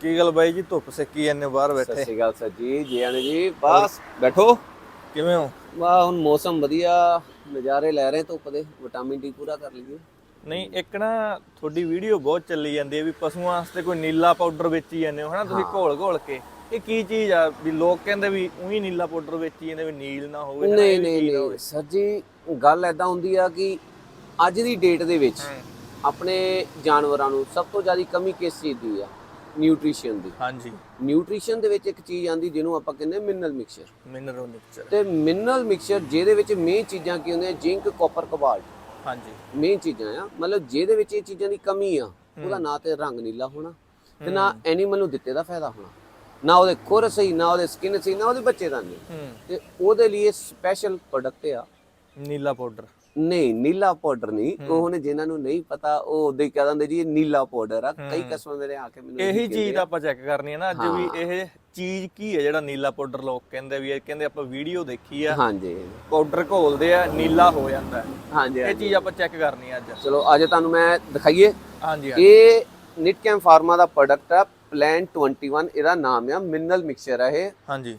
ਕੀ ਗੱਲ ਬਾਈ ਜੀ ਧੁੱਪ ਸੇਕੀ ਜਾਂਦੇ ਬਾਹਰ ਸਤਿ ਬੈਠੇ ਸ਼੍ਰੀ ਅਕਾਲ ਸਰ ਜੀ ਜੀ ਆਣੇ ਜੀ ਬਸ ਬੈਠੋ। ਕਿਵੇਂ ਹੋ? ਵਾਹ ਹੁਣ ਮੌਸਮ ਵਧੀਆ ਨਜ਼ਾਰੇ ਲੈ ਰਹੇ ਧੁੱਪ ਦੇ ਵਿਟਾਮਿਨ ਡੀ ਪੂਰਾ ਕਰ ਲਈਏ। ਨਹੀਂ ਇੱਕ ਨਾ ਤੁਹਾਡੀ ਵੀਡੀਓ ਬਹੁਤ ਚੱਲੀ ਜਾਂਦੀ ਹੈ ਵੀ ਪਸ਼ੂਆਂ ਵਾਸਤੇ ਕੋਈ ਨੀਲਾ ਪਾਊਡਰ ਵੇਚੀ ਜਾਂਦੇ ਹੋ ਹਨਾ ਤੁਸੀਂ ਘੋਲ ਘੋਲ ਕੇ। ਇਹ ਕੀ ਚੀਜ਼ ਆ ਵੀ ਲੋਕ ਕਹਿੰਦੇ ਵੀ ਉਹੀ ਨੀਲਾ ਪਾਊਡਰ ਵੇਚੀ ਜਾਂਦੇ ਵੀ ਨੀਲ ਨਾ ਹੋਵੇ ਨਹੀਂ ਇਹ ਵੀ ਨਹੀਂ ਨਹੀਂ। ਹੋਵੇ। ਸਰ ਜੀ ਗੱਲ ਐਦਾਂ ਹੁੰਦੀ ਆ ਕਿ ਅੱਜ ਦੀ ਡੇਟ ਦੇ ਵਿੱਚ ਆਪਣੇ ਜਾਨਵਰਾਂ ਨੂੰ ਸਭ ਤੋਂ ਜ਼ਿਆਦਾ ਕਮੀ ਕਿਸ ਚੀਜ਼ ਦੀ ਆ? ਨਿਊਟ੍ਰੀਸ਼ਨ ਦੀ। ਹਾਂਜੀ। ਨਿਊਟ੍ਰੀਸ਼ਨ ਦੇ ਵਿੱਚ ਇੱਕ ਚੀਜ਼ ਆਂਦੀ ਜਿਹਨੂੰ ਆਪਾਂ ਕਹਿੰਦੇ ਮਿਨਰਲ ਮਿਕਸਚਰ ਮਿਨਰਲ ਮਿਕਸਚਰ ਤੇ ਮਿਨਰਲ ਮਿਕਸਚਰ ਜਿਹਦੇ ਵਿੱਚ ਮੇਨ ਚੀਜ਼ਾਂ ਕੀ ਹੁੰਦੀਆਂ? ਜ਼ਿੰਕ ਕਾਪਰ ਕੋਬਾਲਟ ਹਾਂਜੀ। ਮੇਨ ਚੀਜ਼ਾਂ ਆ। ਮਤਲਬ ਜਿਹਦੇ ਵਿੱਚ ਇਹ ਚੀਜ਼ਾਂ ਦੀ ਕਮੀ ਆ ਉਹਦਾ ਨਾ ਤੇ ਰੰਗ ਨੀਲਾ ਹੋਣਾ ਤੇ ਨਾ ਐਨੀਮਲ ਨੂੰ ਦਿੱਤੇ ਦਾ ਫਾਇਦਾ ਹੋਣਾ। ਨਾ ਉਹਦੇ ਖੁਰ ਸਹੀ ਨਾ ਉਹਦੇ ਸਕਿਨ ਸਹੀ ਨਾ ਉਹਦੇ ਬੱਚੇ ਦਾ ਨਹੀਂ। ਤੇ ਉਹਦੇ ਲਈ ਸਪੈਸ਼ਲ ਪ੍ਰੋਡਕਟ ਆ। ਨੀਲਾ ਪਾਊਡਰ ਨਹੀਂ ਨੀਲਾ ਪਾਊਡਰ ਨਹੀਂ। ਉਹ ਨੇ ਜਿਨ੍ਹਾਂ ਨੂੰ ਨਹੀਂ ਪਤਾ ਉਹ ਉਦੋਂ ਹੀ ਕਹਿ ਦਿੰਦੇ ਜੀ ਇਹ ਨੀਲਾ ਪਾਊਡਰ ਆ। ਕਈ ਕਸਟਮਰ ਮੇਰੇ ਆ ਕੇ ਮੈਨੂੰ ਇਹੀ ਚੀਜ਼ ਆਪਾਂ ਚੈੱਕ ਕਰਨੀ ਹੈ ਨਾ ਅੱਜ ਵੀ ਇਹ ਚੀਜ਼ ਕੀ ਹੈ ਜਿਹੜਾ ਨੀਲਾ ਪਾਊਡਰ ਲੋਕ ਕਹਿੰਦੇ ਵੀ ਇਹ ਕਹਿੰਦੇ ਆਪਾਂ ਵੀਡੀਓ ਦੇਖੀ ਆ। ਹਾਂਜੀ। ਪਾਊਡਰ ਘੋਲਦੇ ਆ ਨੀਲਾ ਹੋ ਜਾਂਦਾ। ਹੈ। ਹਾਂਜੀ ਇਹ ਚੀਜ਼ ਆਪਾਂ ਚੈੱਕ ਕਰਨੀ ਆ ਅੱਜ। ਚਲੋ ਅੱਜ ਤੁਹਾਨੂੰ ਮੈਂ ਦਿਖਾਈਏ। ਹਾਂਜੀ ਇਹ ਨਿਟਕੈਮ ਫਾਰਮਾ ਦਾ ਪ੍ਰੋਡਕਟ ਆ ਪਲਾਨ 21 ਇਹਦਾ ਨਾਮ ਆ ਮਿਨਰਲ ਮਿਕਸਚਰ ਆ ਇਹ। ਹਾਂਜੀ।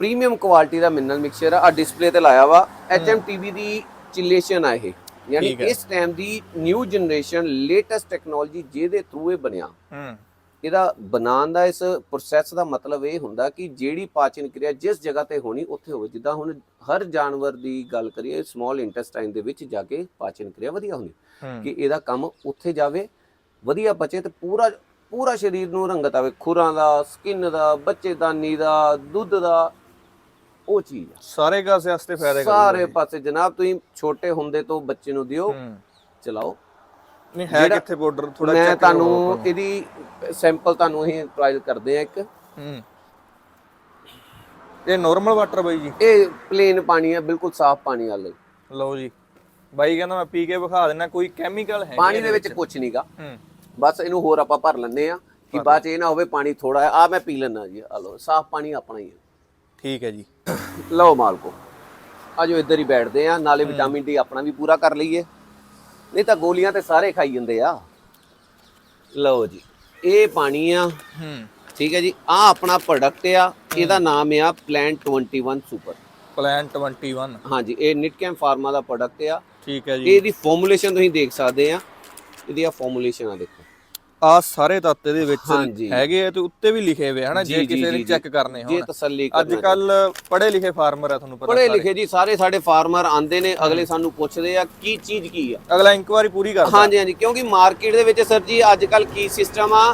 ਪ੍ਰੀਮੀਅਮ ਕੁਆਲਿਟੀ ਦਾ ਮਿਨਰਲ ਮਿਕਸਚਰ ਆ ਆ ਡਿਸਪਲੇ ਤੇ ਲਾਇਆ ਵਾ। ਐਚਐਮਟੀਵੀ ਦੀ ਚਿਲੇਸ਼ਨ ਆ ਇਹ। ਯਾਨੀ ਠੀਕ ਹੈ। ਇਸ ਟਾਈਮ ਦੀ ਨਿਊ ਜਨਰੇਸ਼ਨ ਲੇਟੈਸਟ ਟੈਕਨੋਲੋਜੀ ਜਿਹਦੇ ਥਰੂ ਇਹ ਬਣਿਆ। ਹੂੰ। ਇਹਦਾ ਬਣਾਉਣ ਦਾ ਇਸ ਪ੍ਰੋਸੈਸ ਦਾ ਮਤਲਬ ਇਹ ਹੁੰਦਾ ਕਿ ਜਿਹੜੀ ਪਾਚਨ ਕਿਰਿਆ ਜਿਸ ਜਗ੍ਹਾ ਤੇ ਹੋਣੀ ਉੱਥੇ ਹੋਵੇ। ਜਿੱਦਾਂ ਹੁਣ ਹਰ ਜਾਨਵਰ ਦੀ ਗੱਲ ਕਰੀਏ ਸਮਾਲ ਇੰਟੈਸਟਾਈਨ ਦੇ ਵਿੱਚ ਜਾ ਕੇ ਪਾਚਨ ਕਿਰਿਆ ਵਧੀਆ ਹੁੰਦੀ। ਹੂੰ। ਕਿ ਇਹਦਾ ਕੰਮ ਉੱਥੇ ਜਾਵੇ ਵਧੀਆ ਬਚੇ ਤੇ ਪੂਰਾ ਪੂਰਾ ਸਰੀਰ ਨੂੰ ਰੰਗਤ ਆਵੇ। ਖੁਰਾਂ ਦਾ ਸਕਿਨ ਦਾ ਬੱਚੇਦਾਨੀ ਦਾ ਦੁੱਧ ਦਾ। ਉਹ ਚੀਜ਼ ਆ। ਸਾਰੇ ਕਾਸੇ ਵਾਸਤੇ ਫਾਇਦੇ ਸਾਰੇ ਪਾਸੇ ਜਨਾਬ ਤੁਸੀਂ ਛੋਟੇ ਹੁੰਦੇ ਤੋਂ ਬੱਚੇ ਨੂੰ ਦਿਓ ਚਲਾਓ। ਨਹੀਂ ਹੈ ਕਿੱਥੇ ਪਾਊਡਰ ਥੋੜਾ ਮੈਂ ਚੈੱਕ ਤੁਹਾਨੂੰ ਇਹਦੀ ਸੈਂਪਲ ਤੁਹਾਨੂੰ ਅਸੀਂ ਪ੍ਰਾਈਜ਼ ਕਰਦੇ ਆ ਇੱਕ। ਹੂੰ। ਇਹ ਨਾਰਮਲ ਵਾਟਰ ਬਾਈ ਜੀ। ਇਹ ਪਲੇਨ ਪਾਣੀ ਹੈ ਬਿਲਕੁਲ ਸਾਫ਼ ਪਾਣੀ ਵਾਲਾ। ਲਓ ਜੀ। ਬਾਈ ਕਹਿੰਦਾ ਮੈਂ ਪੀ ਕੇ ਵਿਖਾ ਦੇਣਾ ਕੋਈ ਕੈਮੀਕਲ ਹੈ ਪਾਣੀ ਦੇ ਵਿੱਚ ਕੁਝ ਨਹੀਂਗਾ ਹੂੰ। ਬਸ ਇਹਨੂੰ ਹੋਰ ਆਪਾਂ ਭਰ ਲੈਂਦੇ ਆ ਕਿ ਬਾਅਦ ਚ ਇਹ ਨਾ ਹੋਵੇ ਪਾਣੀ ਥੋੜਾ ਆ ਮੈਂ ਪੀ ਲੈਣਾ ਜੀ ਆ ਲਓ ਸਾਫ਼ ਪਾਣੀ ਆਪਣਾ ਹੀ ਹੈ ਠੀਕ ਹੈ ਜੀ। ਲਓ ਮਾਲਕੋ ਆਜੋ ਇੱਧਰ ਹੀ ਬੈਠਦੇ ਆ ਨਾਲੇ ਵਿਟਾਮਿਨ ਡੀ ਆਪਣਾ ਵੀ ਪੂਰਾ ਕਰ ਲਈਏ। ਨਹੀਂ ਤਾਂ ਗੋਲੀਆਂ ਤੇ ਸਾਰੇ ਖਾਈ ਜਾਂਦੇ ਆ। ਲਓ ਜੀ ਇਹ ਪਾਣੀ ਆ। ਹੂੰ। ਠੀਕ ਹੈ ਜੀ ਆ ਆਪਣਾ ਪ੍ਰੋਡਕਟ ਆ ਇਹਦਾ ਨਾਮ ਆ ਪਲਾਂਟ 21 ਸੁਪਰ ਪਲਾਨ 21 ਹਾਂਜੀ ਇਹ ਨਿਟਕੈਮ ਫਾਰਮਾ ਦਾ ਪ੍ਰੋਡਕਟ ਆ। ਠੀਕ ਹੈ ਜੀ। ਇਹਦੀ ਫਾਰਮੂਲੇਸ਼ਨ ਤੁਸੀਂ ਦੇਖ ਸਕਦੇ ਆ। ਇਹਦੀ ਆ ਫਾਰਮੂਲੇਸ਼ਨ ਆ ਦੇਖੋ। ਆ ਸਾਰੇ ਤੱਤ ਇਹਦੇ ਵਿੱਚ। ਹੈਗੇ ਆ ਤੇ ਉੱਤੇ ਵੀ ਲਿਖੇ ਹੋਏ ਹਨਾ ਜੀ, ਜੇ ਜੀ, ਕਿਸੇ ਨੇ ਜੀ, ਚੈੱਕ ਕਰਨੇ ਜੇ ਹੋਣ। ਤਸੱਲੀ ਅੱਜ ਕੱਲ ਪੜ੍ਹੇ ਲਿਖੇ ਫਾਰਮਰ ਆ ਤੁਹਾਨੂੰ ਪਤਾ ਪੜ੍ਹੇ ਲਿਖੇ ਜੀ ਸਾਰੇ ਸਾਡੇ ਫਾਰਮਰ ਆਂਦੇ ਨੇ ਅਗਲੇ ਸਾਨੂੰ ਪੁੱਛਦੇ ਆ ਕੀ ਚੀਜ਼ ਕੀ ਆ? ਅਗਲਾ ਇਨਕੁਆਰੀ ਪੂਰੀ ਕਰਦਾ। ਹਾਂਜੀ ਹਾਂਜੀ ਕਿਉਂਕਿ ਮਾਰਕੀਟ ਦੇ ਵਿੱਚ ਸਰ ਜੀ ਅੱਜ ਕੱਲ ਕੀ ਸਿਸਟਮ ਆ?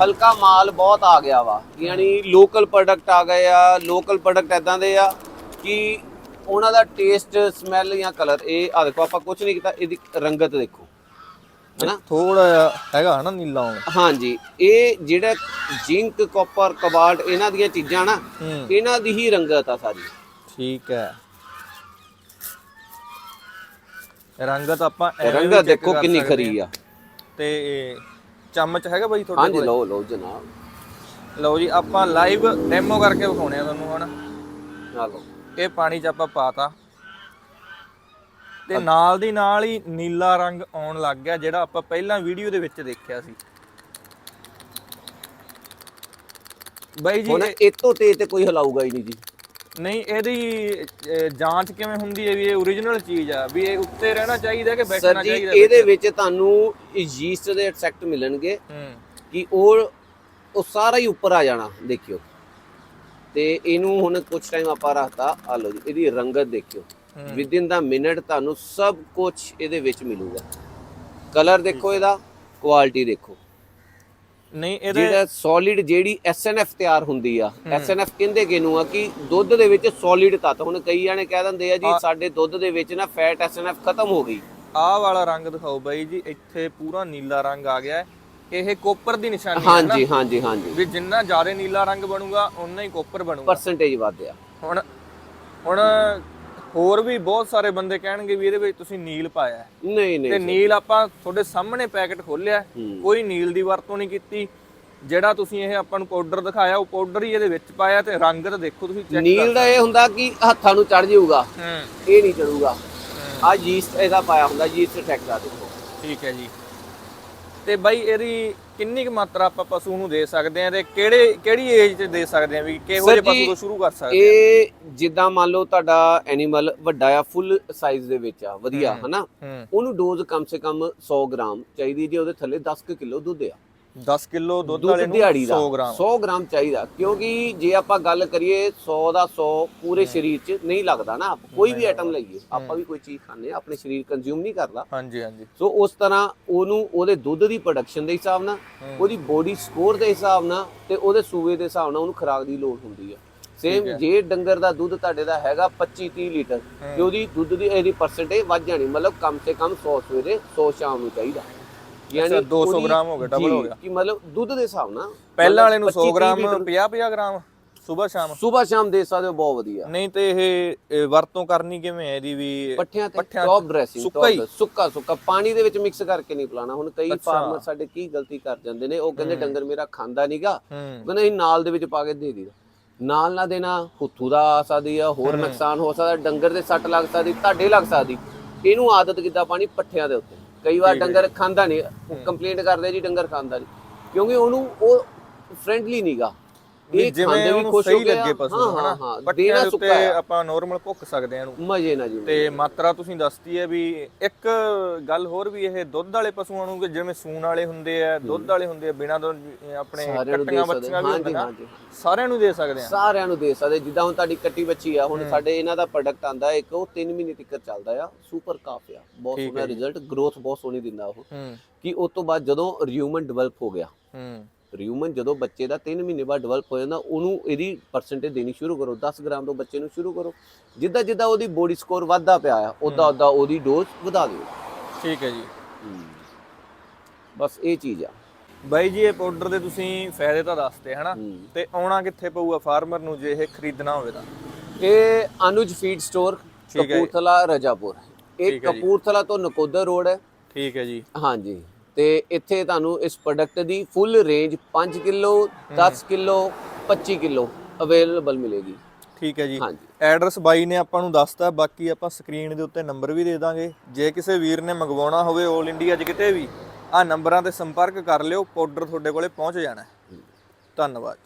ਹਲਕਾ ਮਾਲ ਬਹੁਤ ਆ ਗਿਆ ਵਾ। ਯਾਨੀ ਲੋਕਲ ਪ੍ਰੋਡਕਟ ਆ ਗਏ ਆ ਲੋਕਲ ਪ੍ਰੋਡਕਟ ਐਦਾਂ ਦੇ ਆ ਕਿ ਉਹਨਾਂ ਦਾ ਟੇਸਟ ਸਮੈਲ ਜਾਂ ਕਲਰ ਇਹ ਆ ਦੇਖੋ ਆਪਾਂ ਕੁਝ ਨਹੀਂ ਕੀਤਾ ਇਹਦੀ ਰੰਗਤ ਦੇਖੋ। ਹੈਨਾ? ਥੋੜਾ ਜਿਹਾ ਹੈਗਾ ਹਨਾ ਨੀਲਾ ਹੁਣ ਹਾਂਜੀ। ਇਹ ਜਿਹੜਾ ਜ਼ਿੰਕ ਕਾਪਰ ਕਬਾਲਟ ਇਹਨਾਂ ਦੀਆਂ ਚੀਜ਼ਾਂ ਨਾ ਇਹਨਾਂ ਦੀ ਹੀ ਰੰਗਤ ਆ ਸਾਰੀ। ਠੀਕ ਹੈ। ਰੰਗਤ ਆਪਾਂ ਰੰਗਤ ਦੇਖੋ ਕਿੰਨੀ ਖਰੀ ਆ। ਤੇ ਚਮਚ ਹੈਗਾ ਬਾਈ ਤੁਹਾਡੇ ਹਾਂਜੀ ਕੋਲ? ਲਓ ਲਓ ਜਨਾਬ। ਲਓ ਜੀ ਆਪਾਂ ਲਾਈਵ ਡੈਮੋ ਕਰਕੇ ਵਿਖਾਉਣੇ ਆ ਤੁਹਾਨੂੰ ਹੁਣ ਆ ਲਓ। ਇਹ ਪਾਣੀ 'ਚ ਆਪਾਂ ਪਾਤਾ। ਤੇ ਨਾਲ ਦੀ ਨਾਲ ਹੀ ਨੀਲਾ ਰੰਗ ਆਉਣ ਲੱਗ ਗਿਆ ਜਿਹੜਾ ਆਪਾਂ ਪਹਿਲਾਂ ਵੀਡੀਓ ਦੇ ਵਿੱਚ ਦੇਖਿਆ ਸੀ। ਬਾਈ ਜੀ ਹੁਣ ਇਹ ਤੋਂ ਤੇਜ਼ ਤੇ ਕੋਈ ਹਲਾਊਗਾ ਹੀ ਨਹੀਂ ਜੀ। ਨਹੀਂ ਇਹਦੀ ਜਾਂਚ ਕਿਵੇਂ ਹੁੰਦੀ ਹੈ ਵੀ ਇਹ origignal ਚੀਜ਼ ਆ? ਵੀ ਇਹ ਉੱਤੇ ਰਹਿਣਾ ਚਾਹੀਦਾ ਕਿ ਸਰ ਬੈਠਣਾ ਜੀ ਚਾਹੀਦਾ ਇਹਦੇ ਵਿੱਚ? ਤੁਹਾਨੂੰ ਯੀਸਟ ਦੇ ਐਕਸੈਕਟ ਮਿਲਣਗੇ। ਹੂੰ। ਕਿ ਉਹ ਉਹ ਸਾਰਾ ਹੀ ਉੱਪਰ ਆ ਜਾਣਾ ਦੇਖਿਓ। ਤੇ ਇਹਨੂੰ ਹੁਣ ਕੁਝ ਟਾਈਮ ਆਪਾਂ ਰੱਖਤਾ। ਆ ਲਓ ਜੀ ਇਹਦੀ ਰੰਗਤ ਦੇਖਿਓ। ਵਿਦ ਇਨ ਦਾ ਮਿੰਟ ਤੁਹਾਨੂੰ ਸਭ ਕੁਝ ਇਹਦੇ ਵਿੱਚ ਮਿਲੂਗਾ। ਕਲਰ ਦੇਖੋ ਇਹਦਾ ਕੁਆਲਿਟੀ ਦੇਖੋ। ਨਹੀਂ ਇਹਦੇ ਜਿਹੜਾ ਸੋਲਿਡ ਜਿਹੜੀ ਐਸਐਨਐਫ ਤਿਆਰ ਹੁੰਦੀ ਆ ਐਸਐਨਐਫ ਕਹਿੰਦੇ ਕਿਨੂੰ ਆ ਕਿ ਦੁੱਧ ਦੇ ਵਿੱਚ ਸੋਲਿਡ ਤੱਤ। ਹੁਣ ਕਈ ਜਾਣੇ ਕਹਿ ਦਿੰਦੇ ਆ ਜੀ ਸਾਡੇ ਦੁੱਧ ਦੇ ਵਿੱਚ ਨਾ ਫੈਟ ਐਸਐਨਐਫ ਖਤਮ ਹੋ ਗਈ। ਆਹ ਵਾਲਾ ਰੰਗ ਦਿਖਾਓ ਬਾਈ ਜੀ ਇੱਥੇ ਪੂਰਾ ਨੀਲਾ ਰੰਗ ਆ ਗਿਆ। ਹੈ ਇਹ ਕੋਪਰ ਦੀ ਨਿਸ਼ਾਨੀ ਹੈ ਹਾਂਜੀ ਹਾਂਜੀ ਹਾਂਜੀ। ਵੀ ਜਿੰਨਾ ਜ਼ਿਆਦਾ ਨੀਲਾ ਰੰਗ ਬਣੂਗਾ ਉਨਾ ਹੀ ਕੋਪਰ ਬਣੂਗਾ। ਪਰਸੈਂਟੇਜ ਵੱਧ ਆ। ਹੁਣ ਹੁਣ ਹੋਰ ਵੀ ਬਹੁਤ ਸਾਰੇ ਬੰਦੇ ਕਹਿਣਗੇ ਵੀ ਇਹਦੇ ਵਿੱਚ ਤੁਸੀਂ ਨੀਲ ਪਾਇਆ ਹੈ। ਨਹੀਂ ਤੇ ਨਹੀਂ ਨੀਲ ਆਪਾਂ ਤੁਹਾਡੇ ਸਾਹਮਣੇ ਪੈਕਟ ਖੋਲਿਆ ਹੂੰ। ਕੋਈ ਨੀਲ ਦੀ ਵਰਤੋਂ ਨਹੀਂ ਕੀਤੀ। ਜਿਹੜਾ ਤੁਸੀਂ ਇਹ ਆਪਾਂ ਨੂੰ ਪਾਊਡਰ ਦਿਖਾਇਆ ਉਹ ਪਾਊਡਰ ਹੀ ਇਹਦੇ ਵਿੱਚ ਪਾਇਆ ਤੇ ਰੰਗ ਤਾਂ ਦੇਖੋ ਤੁਸੀਂ ਚੈੱਕ ਨੀਲ ਦਾ ਇਹ ਹੁੰਦਾ ਕਿ ਹੱਥਾਂ ਨੂੰ ਚੜ ਜਾਊਗਾ। ਹੂੰ। ਇਹ ਨਹੀਂ ਚੜੂਗਾ ਆ ਯੀਸਟ ਇਹਦਾ ਪਾਇਆ ਹੁੰਦਾ ਯੀਸਟ ਦਾ ਦੇਖੋ ਠੀਕ ਹੈ ਜੀ। ਤੇ ਬਾਈ ਇਹਦੀ ਕਿੰਨੀ ਕੁ ਮਾਤਰਾ ਆਪਾਂ ਪਸ਼ੂ ਨੂੰ ਦੇ ਸਕਦੇ ਆ ਤੇ ਕਿਹੜੇ ਕਿਹੜੀ ਏਜ 'ਚ ਦੇ ਸਕਦੇ ਆ ਵੀ ਕਿਹੋ ਜਿਹੇ ਪਸ਼ੂ ਤੋਂ ਸ਼ੁਰੂ ਕਰ ਸਕਦੇ ਆ ਇਹ ਜਿੱਦਾਂ ਮੰਨ ਲਓ ਤੁਹਾਡਾ ਐਨੀਮਲ ਵੱਡਾ ਆ ਫੁੱਲ ਸਾਈਜ਼ ਦੇ ਵਿੱਚ ਆ ਵਧੀਆ ਹਨਾ? ਉਹਨੂੰ ਡੋਜ਼ ਕਮ ਸੇ ਕਮ 100 ਗ੍ਰਾਮ ਚਾਹੀਦੀ ਜੇ ਉਹਦੇ ਥੱਲੇ 10 ਕਿਲੋ ਦੁੱਧ ਆ। 10 ਕਿਲੋ ਦੁੱਧ ਵਾਲੇ ਨੂੰ ਦਿਹਾੜੀ ਦਾ 100 ਗ੍ਰਾਮ। 100 ਗ੍ਰਾਮ ਚਾਹੀਦਾ ਕਿਉਂਕਿ ਜੇ ਆਪਾਂ ਗੱਲ ਕਰੀਏ 100 ਦਾ 100 ਪੂਰੇ ਸਰੀਰ 'ਚ ਨਹੀਂ ਲੱਗਦਾ ਨਾ ਕੋਈ ਵੀ ਆਈਟਮ ਲਈਏ ਆਪਾਂ ਵੀ ਕੋਈ ਚੀਜ਼ ਖਾਂਦੇ ਆ ਆਪਣੇ ਸਰੀਰ ਕੰਜ਼ਿਊਮ ਨਹੀਂ ਕਰਦਾ। ਹਾਂਜੀ ਹਾਂਜੀ। ਸੋ ਉਸ ਤਰ੍ਹਾਂ ਉਹਨੂੰ ਉਹਦੇ ਦੁੱਧ ਦੀ ਪ੍ਰੋਡਕਸ਼ਨ ਦੇ ਹਿਸਾਬ ਨਾਲ ਉਹਦੀ ਬੋਡੀ ਸਕੋਰ ਦੇ ਹਿਸਾਬ ਨਾਲ ਤੇ ਉਹਦੇ ਸੂਵੇ ਦੇ ਹਿਸਾਬ ਨਾਲ ਉਹਨੂੰ ਖੁਰਾਕ ਦੀ ਲੋੜ ਹੁੰਦੀ ਆ। ਸੇਮ ਜੇ ਡੰਗਰ ਦਾ ਦੁੱਧ ਤੁਹਾਡੇ ਦਾ ਹੈਗਾ 25 30 ਲੀਟਰ ਤੇ ਉਹਦੀ ਦੁੱਧ ਦੀ ਇਹਦੀ ਪਰਸੈਂਟੇਜ ਵੱਧ ਜਾਣੀ ਮਤਲਬ ਕਮ ਸੇ ਕਮ 100 ਸਵੇਰੇ 100 ਸ਼ਾਮ ਨੂੰ ਚਾਹੀਦਾ। ਅੱਛਾ, 200 ਉਹਦੀ- ਗ੍ਰਾਮ ਹੋ ਗਿਆ, ਜੀ, ਹੋ ਗਿਆ। ਕਿ ਮਤਲਬ ਦੁੱਧ ਦੇ ਹਿਸਾਬ ਨਾਲ ਪਹਿਲਾਂ ਵਾਲੇ ਨੂੰ 100 25 ਗ੍ਰਾਮ ਲੀਟਰ 50 50 ਗ੍ਰਾਮ ਸਵੇਰ ਸ਼ਾਮ। ਸਵੇਰ ਸ਼ਾਮ ਦੇ ਸਕਦੇ ਹੋ ਬਹੁਤ ਵਧੀਆ। ਨਹੀਂ ਤੇ ਇਹ ਵਰਤੋਂ ਕਰਨੀ ਕਿਵੇਂ ਹੈ ਇਹਦੀ ਵੀ? ਪੱਠਿਆਂ ਤੇ ਟੌਪ ਡਰੈਸਿੰਗ ਸੁੱਕਾ ਹੀ? ਸੁੱਕਾ ਸੁੱਕਾ। ਪਾਣੀ ਦੇ ਵਿੱਚ ਮਿਕਸ ਕਰਕੇ ਨਹੀਂ ਪਿਲਾਣਾ ਹੁਣ ਕਈ। ਫਾਰਮਰ ਸਾਡੇ ਕੀ ਗਲਤੀ ਕਰ ਜਾਂਦੇ ਨੇ ਉਹ ਕਹਿੰਦੇ ਡੰਗਰ ਮੇਰਾ ਖਾਂਦਾ ਨਹੀਂਗਾ ਕਹਿੰਦੇ ਅਸੀਂ ਨਾਲ ਦੇ ਵਿੱਚ ਪਾ ਕੇ ਦੇ ਦੀਦਾ ਨਾਲ ਨਾ ਦੇਣਾ ਹੁੱਥੂ ਦਾ ਆ ਸਕਦੀ ਆ ਹੋਰ ਨੁਕਸਾਨ ਹੋ ਸਕਦਾ ਡੰਗਰ ਦੇ ਸੱਟ ਲੱਗ ਸਕਦੀ ਤੁਹਾਡੇ ਲੱਗ ਸਕਦੀ। ਇਹਨੂੰ ਆਦਤ ਕਿੱਦਾਂ ਪਾਣੀ? ਪੱਠਿਆਂ ਦੇ ਉੱਤੇ। ਕਈ ਵਾਰ ਡੰਗਰ ਖਾਂਦਾ ਨਹੀਂ ਕੰਪਲੇਂਟ ਕਰਦੇ ਜੀ ਡੰਗਰ ਖਾਂਦਾ ਨਹੀਂ। ਕਿਉਂਕਿ ਉਹਨੂੰ ਉਹ ਫ੍ਰੈਂਡਲੀ ਨਹੀਂਗਾ ਇਹ ਜਿਵੇਂ ਵੀ ਖੁਸ਼ ਹੋ ਸਹੀ ਗਏ ਲੱਗੇ ਆ। ਪਸ਼ੂ ਹਾਂ ਨੂੰ ਹਾਂ ਹਨਾ ਹਾਂ ਪੱਟਿਆਂ ਦੇਣਾ ਦੇ ਸੁੱਕਾ ਉੱਤੇ। ਆਪਾਂ ਨਾਰਮਲ ਭੁੱਕ ਸਕਦੇ ਆ ਇਹਨੂੰ। ਮਜੇ ਨਾ ਜੀ ਤੇ ਮਾਤਰਾ ਤੁਸੀਂ ਦੱਸਤੀ ਹੈ ਵੀ ਇੱਕ ਗੱਲ ਹੋਰ ਵੀ ਇਹ ਦੁੱਧ ਵਾਲੇ ਪਸ਼ੂਆਂ ਨੂੰ ਕਿ ਜਿਵੇਂ ਸੂਣ ਵਾਲੇ ਹੁੰਦੇ ਆ ਦੁੱਧ ਵਾਲੇ ਹੁੰਦੇ ਆ ਬਿਨਾਂ ਦੁੱਧ ਆਪਣੇ ਕੱਟੀਆਂ ਬੱਚੀਆਂ ਵੀ ਹੁੰਦੀਆਂ। ਸਾਰਿਆਂ ਨੂੰ ਦੇ ਸਕਦੇ ਆ। ਸਾਰਿਆਂ ਨੂੰ ਦੇ ਸਕਦੇ। ਜਿੱਦਾਂ ਹੁਣ ਤੁਹਾਡੀ ਕੱਟੀ ਬੱਚੀ ਆ ਹੁਣ ਸਾਡੇ ਇਹਨਾਂ ਦਾ ਪ੍ਰੋਡਕਟ ਆਂਦਾ ਇੱਕ ਉਹ 3 ਮਹੀਨੇ ਤੱਕ ਚੱਲਦਾ ਆ ਸੁਪਰ ਕਾਫ ਆ। ਬਹੁਤ ਸੋਹਣਾ ਰਿਜ਼ਲਟ ਗਰੋਥ ਬਹੁਤ ਸੋਹਣੀ ਦਿੰਦਾ ਉਹ। ਕਿ ਉਸ ਤੋਂ ਬਾਅਦ ਜਦੋਂ ਰਿਊਮਨ ਡਿਵੈਲਪ ਹੋ ਗਿਆ ਹੂੰ। ਰਿਊਮਨ ਜਦੋਂ ਬੱਚੇ ਦਾ 3 ਮਹੀਨੇ ਬਾਅਦ ਡਿਵੈਲਪ ਹੋ ਜਾਂਦਾ ਉਹਨੂੰ ਇਹਦੀ ਪਰਸੈਂਟੇਜ ਦੇਣੀ ਸ਼ੁਰੂ ਕਰੋ 10 ਗ੍ਰਾਮ ਤੋਂ ਬੱਚੇ ਨੂੰ ਸ਼ੁਰੂ ਕਰੋ। ਜਿੱਦਾਂ ਜਿੱਦਾਂ ਉਹਦੀ ਬੋਡੀ ਸਕੋਰ ਵੱਧਦਾ ਪਿਆ ਆ ਉਦਾਂ ਉਦਾਂ ਉਹਦੀ ਡੋਜ਼ ਵਧਾ ਦਿਓ। ਠੀਕ ਹੈ ਜੀ। ਬਸ ਇਹ ਚੀਜ਼ ਆ। ਬਾਈ ਜੀ ਇਹ ਪਾਊਡਰ ਦੇ ਤੁਸੀਂ ਫਾਇਦੇ ਤਾਂ ਦੱਸਦੇ ਹਨਾ। ਤੇ ਆਉਣਾ ਕਿੱਥੇ ਪਊਗਾ ਫਾਰਮਰ ਨੂੰ ਜੇ ਇਹ ਖਰੀਦਣਾ ਹੋਵੇ ਤਾਂ? ਇਹ ਅਨੁਜ ਫੀਡ ਸਟੋਰ। ਕਪੂਰਥਲਾ ਰਜਾਪੁਰ। ਇਹ। ਕਪੂਰਥਲਾ ਤੋਂ ਨਕੋਦਰ ਰੋਡ ਹੈ। ਠੀਕ ਹੈ ਜੀ। ਹਾਂਜੀ। ਤੇ ਇੱਥੇ ਤੁਹਾਨੂੰ ਇਸ ਪ੍ਰੋਡਕਟ ਦੀ full range 5 kilo 10 kilo 25 kilo available ਮਿਲੇਗੀ। ਠੀਕ ਹੈ ਜੀ। ਹਾਂਜੀ। ਐਡਰੈਸ ਬਾਈ ਨੇ ਆਪਾਂ ਨੂੰ ਦੱਸਤਾ ਬਾਕੀ ਆਪਾਂ ਸਕਰੀਨ ਦੇ ਉੱਤੇ ਨੰਬਰ ਵੀ ਦੇ ਦਾਂਗੇ। ਜੇ ਕਿਸੇ ਵੀਰ ਨੇ ਮੰਗਵਾਉਣਾ ਹੋਵੇ 올 ਇੰਡੀਆ 'ਚ ਕਿਤੇ ਵੀ ਆ ਨੰਬਰਾਂ ਤੇ ਸੰਪਰਕ ਕਰ ਲਿਓ ਪਾਊਡਰ ਤੁਹਾਡੇ ਕੋਲੇ ਪਹੁੰਚ ਜਾਣਾ। ਧੰਨਵਾਦ